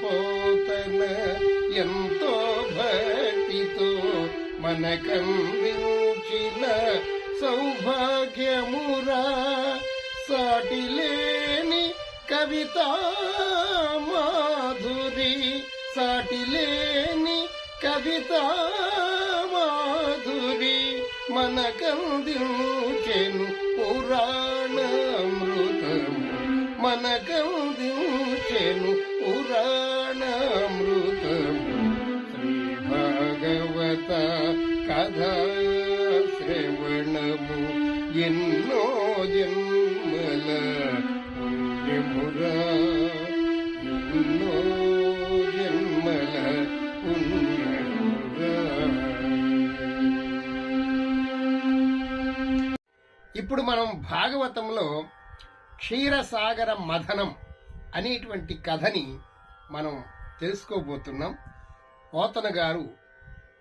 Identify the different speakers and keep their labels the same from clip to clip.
Speaker 1: పోతన ఎంతో భక్తితో మనకందించిన సౌభాగ్యమురా సాటిలేని కవిత మాధురి సాటిలేని కవిత మాధురి మనకందించెను మనకం మనకందించెను पुराणामृतम् श्रीभागवता कथा श्रवणमु ఎన్నో జన్మల ఇప్పుడు మనం భాగవతంలో క్షీరసాగర మథనం అనేటువంటి కథని మనం తెలుసుకోబోతున్నాం పోతన గారు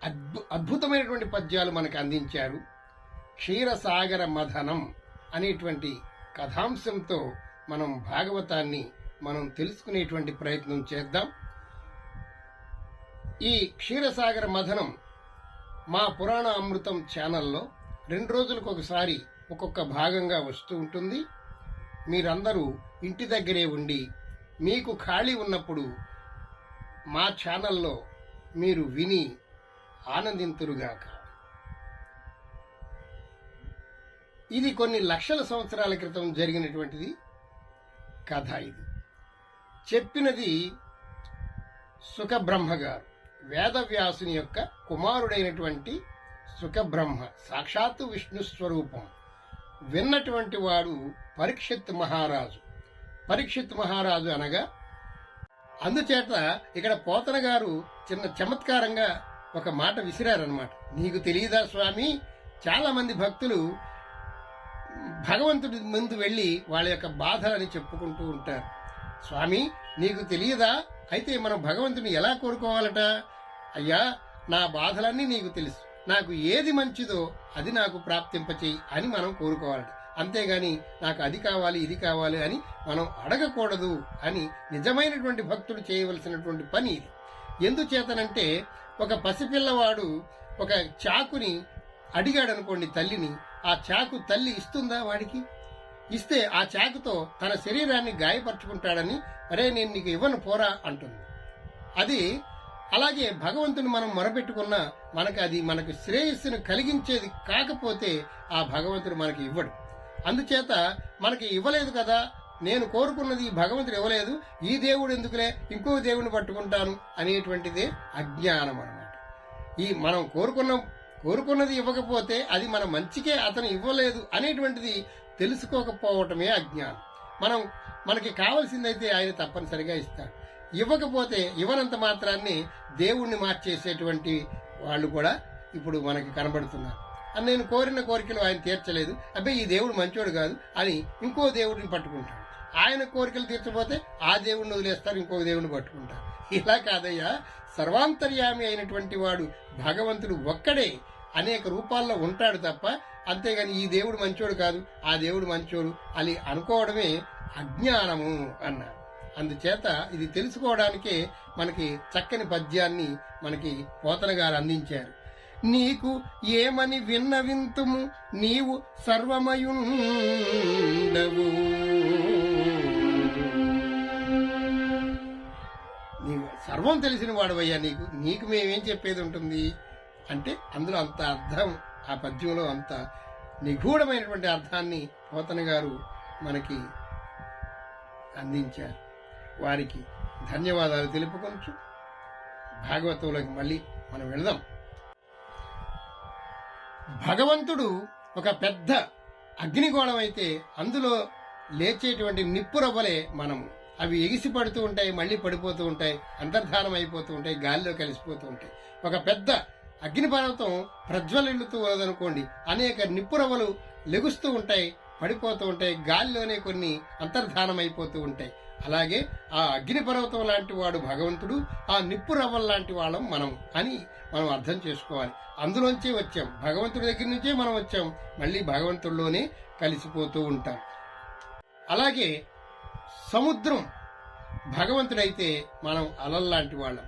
Speaker 1: అద్భు అద్భుతమైనటువంటి పద్యాలు మనకు అందించారు క్షీరసాగర మథనం అనేటువంటి కథాంశంతో మనం భాగవతాన్ని మనం తెలుసుకునేటువంటి ప్రయత్నం చేద్దాం ఈ క్షీరసాగర మథనం మా పురాణ అమృతం ఛానల్లో రెండు రోజులకు ఒకసారి ఒక్కొక్క భాగంగా వస్తూ ఉంటుంది మీరందరూ ఇంటి దగ్గరే ఉండి మీకు ఖాళీ ఉన్నప్పుడు మా ఛానల్లో మీరు విని ఆనందింతురుగాక ఇది కొన్ని లక్షల సంవత్సరాల క్రితం జరిగినటువంటిది కథ ఇది చెప్పినది సుఖబ్రహ్మ గారు వేదవ్యాసుని యొక్క కుమారుడైనటువంటి సుఖబ్రహ్మ సాక్షాత్తు విష్ణు స్వరూపం విన్నటువంటి వాడు పరీక్షిత్ మహారాజు పరీక్షిత్ మహారాజు అనగా అందుచేత ఇక్కడ పోతన గారు చిన్న చమత్కారంగా ఒక మాట విసిరారనమాట నీకు తెలియదా స్వామి చాలామంది భక్తులు భగవంతుడి ముందు వెళ్ళి వాళ్ళ యొక్క బాధలని చెప్పుకుంటూ ఉంటారు స్వామి నీకు తెలియదా అయితే మనం భగవంతుని ఎలా కోరుకోవాలట అయ్యా నా బాధలన్నీ నీకు తెలుసు నాకు ఏది మంచిదో అది నాకు ప్రాప్తింపచేయి అని మనం కోరుకోవాలి అంతేగాని నాకు అది కావాలి ఇది కావాలి అని మనం అడగకూడదు అని నిజమైనటువంటి భక్తుడు చేయవలసినటువంటి పని ఇది ఎందుచేతనంటే ఒక పసిపిల్లవాడు ఒక చాకుని అడిగాడు అనుకోండి తల్లిని ఆ చాకు తల్లి ఇస్తుందా వాడికి ఇస్తే ఆ చాకుతో తన శరీరాన్ని గాయపరుచుకుంటాడని అరే నేను నీకు ఇవ్వను పోరా అంటుంది అది అలాగే భగవంతుని మనం మొరపెట్టుకున్నా మనకు అది మనకు శ్రేయస్సును కలిగించేది కాకపోతే ఆ భగవంతుడు మనకి ఇవ్వడు అందుచేత మనకి ఇవ్వలేదు కదా నేను కోరుకున్నది ఈ భగవంతుడు ఇవ్వలేదు ఈ దేవుడు ఎందుకులే ఇంకో దేవుడిని పట్టుకుంటాను అనేటువంటిదే అజ్ఞానం అనమాట ఈ మనం కోరుకున్న కోరుకున్నది ఇవ్వకపోతే అది మన మంచికే అతను ఇవ్వలేదు అనేటువంటిది తెలుసుకోకపోవటమే అజ్ఞానం మనం మనకి కావలసిందైతే ఆయన తప్పనిసరిగా ఇస్తాడు ఇవ్వకపోతే ఇవ్వనంత మాత్రాన్ని దేవుణ్ణి మార్చేసేటువంటి వాళ్ళు కూడా ఇప్పుడు మనకి కనబడుతున్నారు అని నేను కోరిన కోరికలు ఆయన తీర్చలేదు అబ్బాయి ఈ దేవుడు మంచోడు కాదు అని ఇంకో దేవుడిని పట్టుకుంటాడు ఆయన కోరికలు తీర్చబోతే ఆ దేవుడిని వదిలేస్తారు ఇంకో దేవుడిని పట్టుకుంటారు ఇలా కాదయ్యా సర్వాంతర్యామి అయినటువంటి వాడు భగవంతుడు ఒక్కడే అనేక రూపాల్లో ఉంటాడు తప్ప అంతేగాని ఈ దేవుడు మంచోడు కాదు ఆ దేవుడు మంచోడు అని అనుకోవడమే అజ్ఞానము అన్నారు అందుచేత ఇది తెలుసుకోవడానికి మనకి చక్కని పద్యాన్ని మనకి పోతన గారు అందించారు నీకు ఏమని వింతుము నీవు సర్వమయుండవు నీవు సర్వం తెలిసిన వాడవయ్యా నీకు నీకు మేమేం చెప్పేది ఉంటుంది అంటే అందులో అంత అర్థం ఆ పద్యంలో అంత నిగూఢమైనటువంటి అర్థాన్ని పోతన గారు మనకి అందించారు వారికి ధన్యవాదాలు తెలుపుకుంటూ భాగవతంలోకి మళ్ళీ మనం వెళదాం భగవంతుడు ఒక పెద్ద అగ్నిగోళం అయితే అందులో లేచేటువంటి నిప్పురవ్వలే మనము అవి ఎగిసి పడుతూ ఉంటాయి మళ్ళీ పడిపోతూ ఉంటాయి అంతర్ధానం అయిపోతూ ఉంటాయి గాలిలో కలిసిపోతూ ఉంటాయి ఒక పెద్ద అగ్నిపర్వతం ప్రజ్వలిల్లుతూ ఉన్నదనుకోండి అనేక నిప్పురవ్వలు లెగుస్తూ ఉంటాయి పడిపోతూ ఉంటాయి గాలిలోనే కొన్ని అంతర్ధానం అయిపోతూ ఉంటాయి అలాగే ఆ అగ్నిపర్వతం లాంటి వాడు భగవంతుడు ఆ నిప్పు రవ్వం లాంటి వాళ్ళం మనం అని మనం అర్థం చేసుకోవాలి అందులోంచే వచ్చాం భగవంతుడి దగ్గర నుంచే మనం వచ్చాం మళ్ళీ భగవంతుడిలోనే కలిసిపోతూ ఉంటాం అలాగే సముద్రం భగవంతుడైతే మనం అలల్లాంటి వాళ్ళం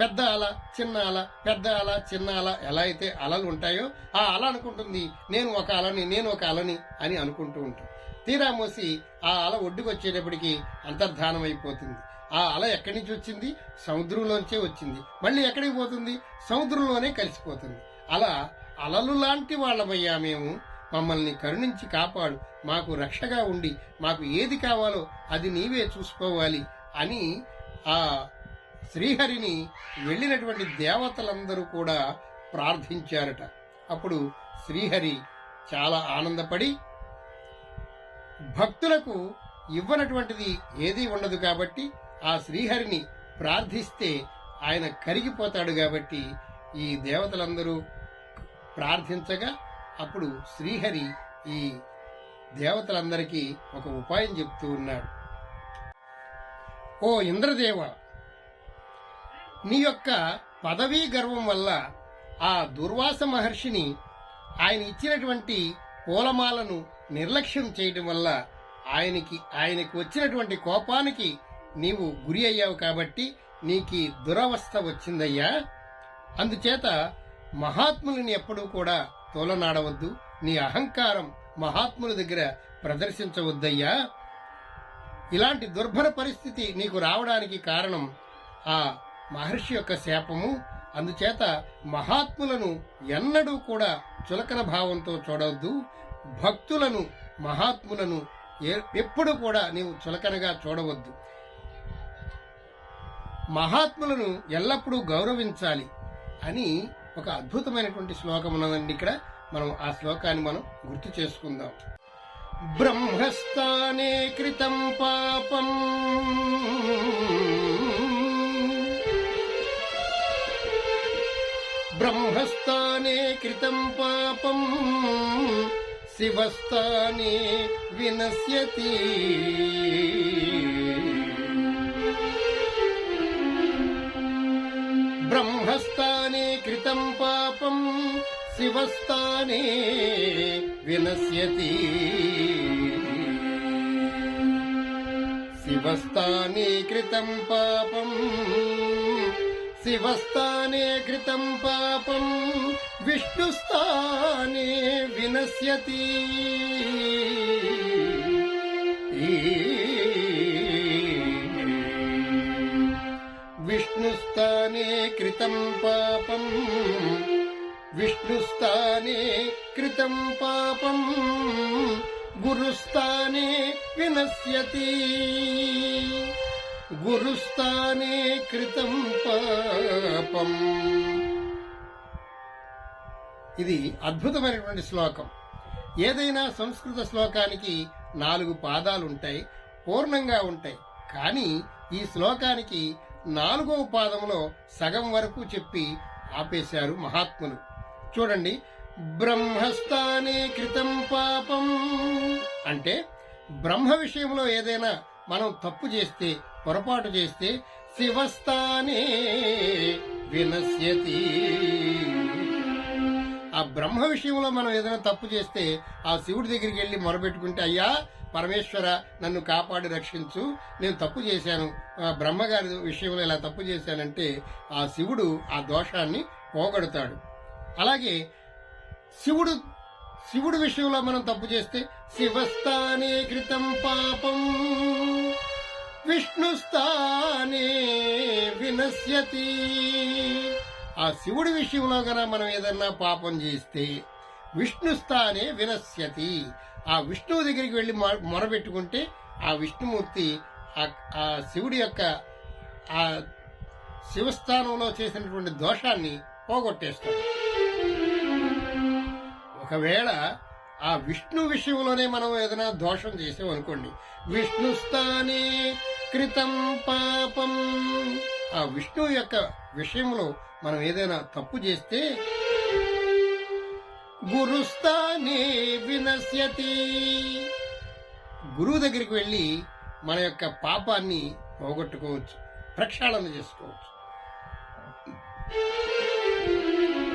Speaker 1: పెద్ద అల చిన్న అల పెద్ద అల చిన్న అల ఎలా అయితే అలలు ఉంటాయో ఆ అల అనుకుంటుంది నేను ఒక అలని నేను ఒక అలని అని అనుకుంటూ ఉంటాం తీరా ఆ అల ఒడ్డుకు వచ్చేటప్పటికి అంతర్ధానం అయిపోతుంది ఆ అల ఎక్కడి నుంచి వచ్చింది సముద్రంలోంచే వచ్చింది మళ్ళీ ఎక్కడికి పోతుంది సముద్రంలోనే కలిసిపోతుంది అలా అలలు లాంటి వాళ్ళమయ్యా మేము మమ్మల్ని కరుణించి కాపాడు మాకు రక్షగా ఉండి మాకు ఏది కావాలో అది నీవే చూసుకోవాలి అని ఆ శ్రీహరిని వెళ్ళినటువంటి దేవతలందరూ కూడా ప్రార్థించారట అప్పుడు శ్రీహరి చాలా ఆనందపడి భక్తులకు ఇవ్వనటువంటిది ఏదీ ఉండదు కాబట్టి ఆ శ్రీహరిని ప్రార్థిస్తే ఆయన కరిగిపోతాడు కాబట్టి ఈ దేవతలందరూ ప్రార్థించగా అప్పుడు శ్రీహరి ఈ దేవతలందరికీ ఒక ఉపాయం చెప్తూ ఉన్నాడు ఓ ఇంద్రదేవ నీ యొక్క పదవీ గర్వం వల్ల ఆ దుర్వాస మహర్షిని ఆయన ఇచ్చినటువంటి పూలమాలను నిర్లక్ష్యం చేయడం వల్ల ఆయనకి ఆయనకు వచ్చినటువంటి కోపానికి నీవు గురి అయ్యావు కాబట్టి నీకి దురవస్థ వచ్చిందయ్యా అందుచేత మహాత్ములని ఎప్పుడూ కూడా తోలనాడవద్దు నీ అహంకారం మహాత్ముల దగ్గర ప్రదర్శించవద్దయ్యా ఇలాంటి దుర్భర పరిస్థితి నీకు రావడానికి కారణం ఆ మహర్షి యొక్క శాపము అందుచేత మహాత్ములను ఎన్నడూ కూడా చులకన భావంతో చూడవద్దు భక్తులను మహాత్ములను ఎప్పుడు కూడా నీవు చులకనగా చూడవద్దు మహాత్ములను ఎల్లప్పుడూ గౌరవించాలి అని ఒక అద్భుతమైనటువంటి శ్లోకం ఉన్నదండి ఇక్కడ మనం ఆ శ్లోకాన్ని మనం గుర్తు చేసుకుందాం బ్రహ్మస్థానే కృతం పాపం బ్రహ్మస్థానే కృతం పాపం శివస్థానే వినశ్యతి బ్రహ్మస్థానే కృతం పాపం శివస్థానే వినశ్యతి శివస్థానే కృతం పాపం శివస్థానే కృతం పాపం విష్ణుస్థానే వినశ్యతి విష్ణుస్థానే కృతం పాపం విష్ణుస్థానే కృతం పాపం గురుస్థానే వినశ్యతి గురుస్థానే కృతం పాపం ఇది అద్భుతమైనటువంటి శ్లోకం ఏదైనా సంస్కృత శ్లోకానికి నాలుగు పాదాలు ఉంటాయి పూర్ణంగా ఉంటాయి కానీ ఈ శ్లోకానికి నాలుగవ పాదంలో సగం వరకు చెప్పి ఆపేశారు మహాత్ములు చూడండి బ్రహ్మస్థానే కృతం పాపం అంటే బ్రహ్మ విషయంలో ఏదైనా మనం తప్పు చేస్తే పొరపాటు చేస్తే శివస్థానే వినశ్యతి ఆ బ్రహ్మ విషయంలో మనం ఏదైనా తప్పు చేస్తే ఆ శివుడి దగ్గరికి వెళ్ళి మొరబెట్టుకుంటే అయ్యా పరమేశ్వర నన్ను కాపాడి రక్షించు నేను తప్పు చేశాను బ్రహ్మగారి విషయంలో ఇలా తప్పు చేశానంటే ఆ శివుడు ఆ దోషాన్ని పోగొడతాడు అలాగే శివుడు శివుడు విషయంలో మనం తప్పు చేస్తే శివస్థానే కృతం పాపం విష్ణుస్థానే వినశ్యతి ఆ శివుడి విషయంలో గన మనం ఏదన్నా పాపం చేస్తే విష్ణుస్థానే వినశ్యతి ఆ విష్ణువు దగ్గరికి వెళ్ళి మొరబెట్టుకుంటే ఆ విష్ణుమూర్తి ఆ శివుడి యొక్క ఆ శివస్థానంలో చేసినటువంటి దోషాన్ని పోగొట్టేస్తాడు ఒకవేళ ఆ విష్ణు విషయంలోనే మనం ఏదైనా దోషం చేసాం అనుకోండి విష్ణుస్థానే కృతం పాపం ఆ విష్ణు యొక్క విషయంలో మనం ఏదైనా తప్పు చేస్తే గురుస్థానే వినశ్యతి గురువు దగ్గరికి వెళ్ళి మన యొక్క పాపాన్ని పోగొట్టుకోవచ్చు ప్రక్షాళన చేసుకోవచ్చు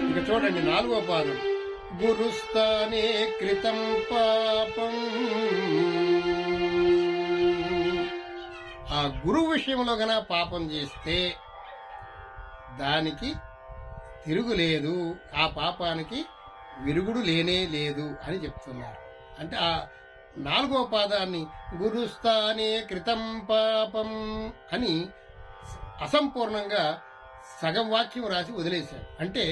Speaker 1: ఇక చూడండి నాలుగో పాదం గురుస్థానే కృతం పాపం ఆ గురువు విషయంలో గన పాపం చేస్తే దానికి తిరుగులేదు ఆ పాపానికి విరుగుడు లేనే లేదు అని చెప్తున్నారు అంటే ఆ నాలుగో పాదాన్ని గురుస్థానే కృతం పాపం అని అసంపూర్ణంగా సగం వాక్యం రాసి వదిలేశారు అంటే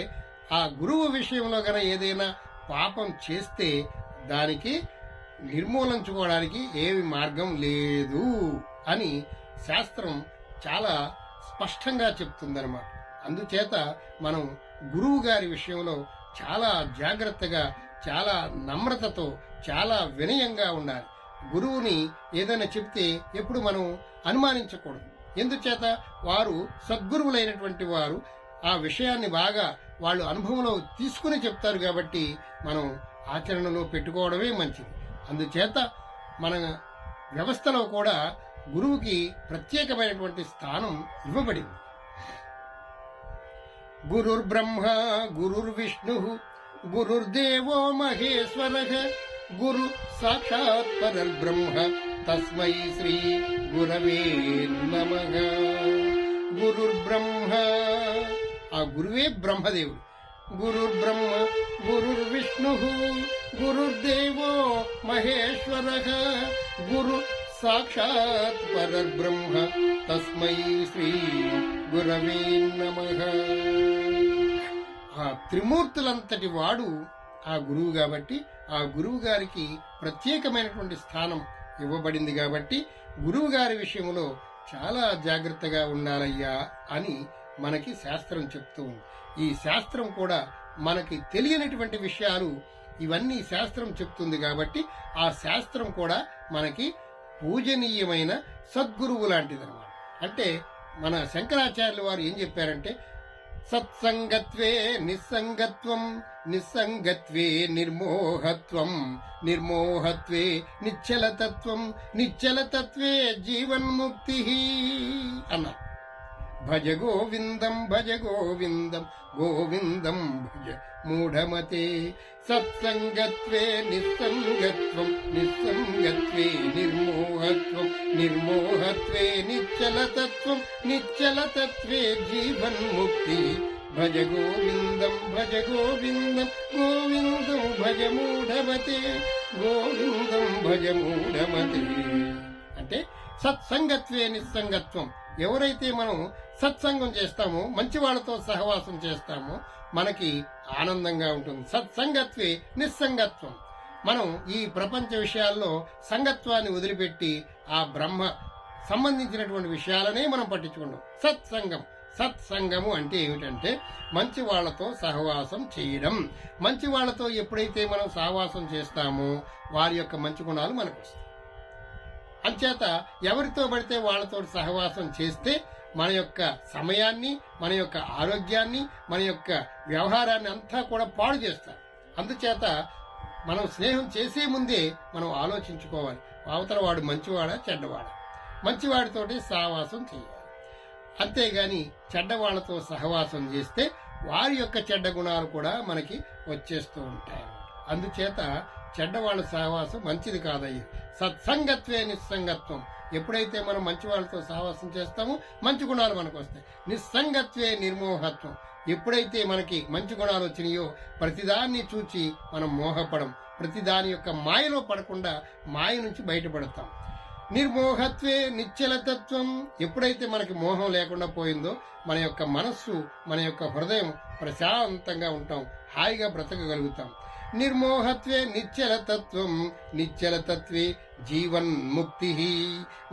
Speaker 1: ఆ గురువు విషయంలో గన ఏదైనా పాపం చేస్తే దానికి నిర్మూలించుకోవడానికి ఏమి మార్గం లేదు అని శాస్త్రం చాలా స్పష్టంగా చెప్తుందనమాట అందుచేత మనం గురువు గారి విషయంలో చాలా జాగ్రత్తగా చాలా నమ్రతతో చాలా వినయంగా ఉండాలి గురువుని ఏదైనా చెప్తే ఎప్పుడు మనం అనుమానించకూడదు ఎందుచేత వారు సద్గురువులైనటువంటి వారు ఆ విషయాన్ని బాగా వాళ్ళు అనుభవంలో తీసుకుని చెప్తారు కాబట్టి మనం ఆచరణలో పెట్టుకోవడమే మంచిది అందుచేత మన వ్యవస్థలో కూడా గురువుకి ప్రత్యేకమైనటువంటి స్థానం ఇవ్వబడింది గురుర్బ్రహ్మ గురుర్విష్ణు గురుర్దేవో మహేశ్వర గురు సాక్షాత్ పరబ్రహ్మ తస్మై శ్రీ గురవే నమ గురుర్బ్రహ్మ ఆ గురువే బ్రహ్మదేవుడు గురు బ్రహ్మ గురు విష్ణు గురుర్దేవో మహేశ్వర గురు సాక్షాత్ పరబ్రహ్మ తస్మై శ్రీ గురవే నమ ఆ త్రిమూర్తులంతటి వాడు ఆ గురువు కాబట్టి ఆ గురువు గారికి ప్రత్యేకమైనటువంటి స్థానం ఇవ్వబడింది కాబట్టి గురువు గారి విషయంలో చాలా జాగ్రత్తగా ఉండాలయ్యా అని మనకి శాస్త్రం చెప్తూ ఉంది ఈ శాస్త్రం కూడా మనకి తెలియనటువంటి విషయాలు ఇవన్నీ శాస్త్రం చెప్తుంది కాబట్టి ఆ శాస్త్రం కూడా మనకి పూజనీయమైన సద్గురువు లాంటిదన్నమాట అంటే మన శంకరాచార్యులు వారు ఏం చెప్పారంటే సత్సంగత్వే నిస్సంగత్వం నిస్సంగత్వే నిర్మోహత్వం నిర్మోహత్వే నిశ్చలతత్వం నిశ్చలతత్వే జీవన్ముక్తి అన్నారు భజ గోవిందం భజ గోవిందం గోవిందం భజ మూఢమతే సత్సంగత్వే నిస్సంగత్వం నిస్సంగత్వే నిర్మోహత్వం నిర్మోహత్వే నిచ్చలతత్వం నిచ్చలతత్వే జీవన్ముక్తి భజ గోవిందం భజ గోవిందం గోవిందం భజ మూఢమతే గోవిందం భజ మూఢమతే అంటే సత్సంగత్వే నిస్సంగత్వం ఎవరైతే మనం సత్సంగం చేస్తామో మంచి వాళ్ళతో సహవాసం చేస్తామో మనకి ఆనందంగా ఉంటుంది సత్సంగత్వే నిస్సంగత్వం మనం ఈ ప్రపంచ విషయాల్లో సంగత్వాన్ని వదిలిపెట్టి ఆ బ్రహ్మ సంబంధించినటువంటి విషయాలనే మనం పట్టించుకుంటాం సత్సంగం సత్సంగము అంటే ఏమిటంటే మంచి వాళ్లతో సహవాసం చేయడం మంచి వాళ్లతో ఎప్పుడైతే మనం సహవాసం చేస్తామో వారి యొక్క మంచి గుణాలు మనకు వస్తాయి అంచేత ఎవరితో పడితే వాళ్ళతో సహవాసం చేస్తే మన యొక్క సమయాన్ని మన యొక్క ఆరోగ్యాన్ని మన యొక్క వ్యవహారాన్ని అంతా కూడా పాడు చేస్తారు అందుచేత మనం స్నేహం చేసే ముందే మనం ఆలోచించుకోవాలి అవతల వాడు మంచివాడా చెడ్డవాడా మంచివాడితోటి సహవాసం చేయాలి అంతేగాని చెడ్డవాళ్లతో సహవాసం చేస్తే వారి యొక్క చెడ్డ గుణాలు కూడా మనకి వచ్చేస్తూ ఉంటాయి అందుచేత చెడ్డవాళ్ళ సహవాసం మంచిది కాదయ్యా సత్సంగత్వే నిస్సంగత్వం ఎప్పుడైతే మనం మంచి వాళ్ళతో సహవాసం చేస్తామో మంచి గుణాలు మనకు వస్తాయి నిస్సంగత్వే నిర్మోహత్వం ఎప్పుడైతే మనకి మంచి గుణాలు వచ్చినాయో ప్రతిదాన్ని చూచి మనం మోహపడం ప్రతిదాని యొక్క మాయలో పడకుండా మాయ నుంచి బయటపడతాం నిర్మోహత్వే నిశ్చలతత్వం ఎప్పుడైతే మనకి మోహం లేకుండా పోయిందో మన యొక్క మనస్సు మన యొక్క హృదయం ప్రశాంతంగా ఉంటాం హాయిగా బ్రతకగలుగుతాం నిర్మోహత్వే తత్వం నిశ్చలతత్వం తత్వే జీవన్ ముక్తి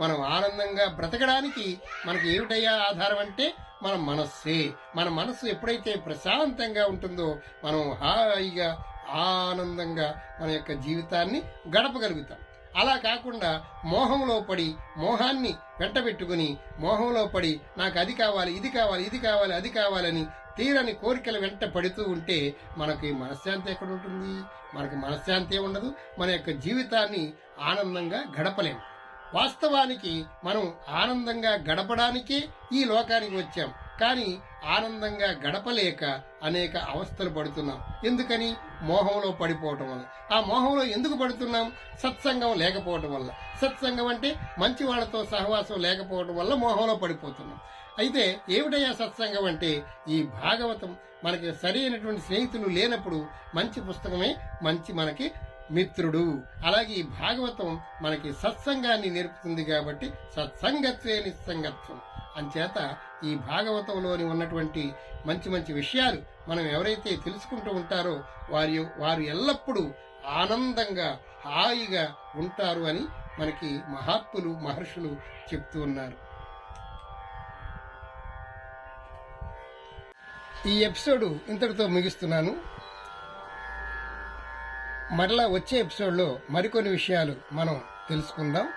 Speaker 1: మనం ఆనందంగా బ్రతకడానికి మనకి ఏమిటయ్యా ఆధారం అంటే మన మనస్సే మన మనస్సు ఎప్పుడైతే ప్రశాంతంగా ఉంటుందో మనం హాయిగా ఆనందంగా మన యొక్క జీవితాన్ని గడపగలుగుతాం అలా కాకుండా మోహంలో పడి మోహాన్ని వెంటబెట్టుకుని మోహంలో పడి నాకు అది కావాలి ఇది కావాలి ఇది కావాలి అది కావాలని తీరని కోరికల వెంట పడుతూ ఉంటే మనకి మనశ్శాంతి ఎక్కడ ఉంటుంది మనకి మనశ్శాంతి ఉండదు మన యొక్క జీవితాన్ని ఆనందంగా గడపలేము వాస్తవానికి మనం ఆనందంగా గడపడానికే ఈ లోకానికి వచ్చాం కానీ ఆనందంగా గడపలేక అనేక అవస్థలు పడుతున్నాం ఎందుకని మోహంలో పడిపోవటం వల్ల ఆ మోహంలో ఎందుకు పడుతున్నాం సత్సంగం లేకపోవటం వల్ల సత్సంగం అంటే మంచి వాళ్ళతో సహవాసం లేకపోవటం వల్ల మోహంలో పడిపోతున్నాం అయితే ఏమిటయ్యా సత్సంగం అంటే ఈ భాగవతం మనకి సరైనటువంటి స్నేహితులు లేనప్పుడు మంచి పుస్తకమే మంచి మనకి మిత్రుడు అలాగే ఈ భాగవతం మనకి సత్సంగాన్ని నేర్పుతుంది కాబట్టి సత్సంగత్వే నిస్సంగత్వం అంచేత ఈ భాగవతంలోని ఉన్నటువంటి మంచి మంచి విషయాలు మనం ఎవరైతే తెలుసుకుంటూ ఉంటారో వారి వారు ఎల్లప్పుడూ ఆనందంగా హాయిగా ఉంటారు అని మనకి మహాత్ములు మహర్షులు చెప్తూ ఉన్నారు ఈ ఎపిసోడ్ ఇంతటితో ముగిస్తున్నాను మరలా వచ్చే ఎపిసోడ్లో మరికొన్ని విషయాలు మనం తెలుసుకుందాం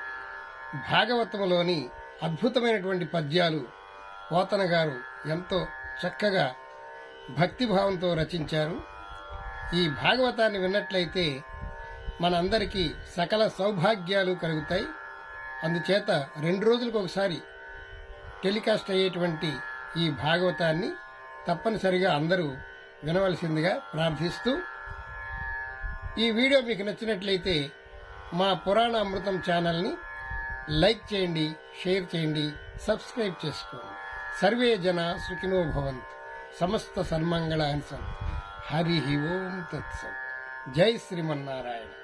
Speaker 1: భాగవతంలోని అద్భుతమైనటువంటి పద్యాలు పోతన గారు ఎంతో చక్కగా భక్తిభావంతో రచించారు ఈ భాగవతాన్ని విన్నట్లయితే మనందరికీ సకల సౌభాగ్యాలు కలుగుతాయి అందుచేత రెండు రోజులకు ఒకసారి టెలికాస్ట్ అయ్యేటువంటి ఈ భాగవతాన్ని తప్పనిసరిగా అందరూ వినవలసిందిగా ప్రార్థిస్తూ ఈ వీడియో మీకు నచ్చినట్లయితే మా పురాణ అమృతం ఛానల్ని లైక్ చేయండి షేర్ చేయండి సబ్స్క్రైబ్ చేసుకోండి సర్వే జన సుఖినో భవంత్ సమస్త సన్మంగళాన్ని హరి ఓం తత్సం జై శ్రీమన్నారాయణ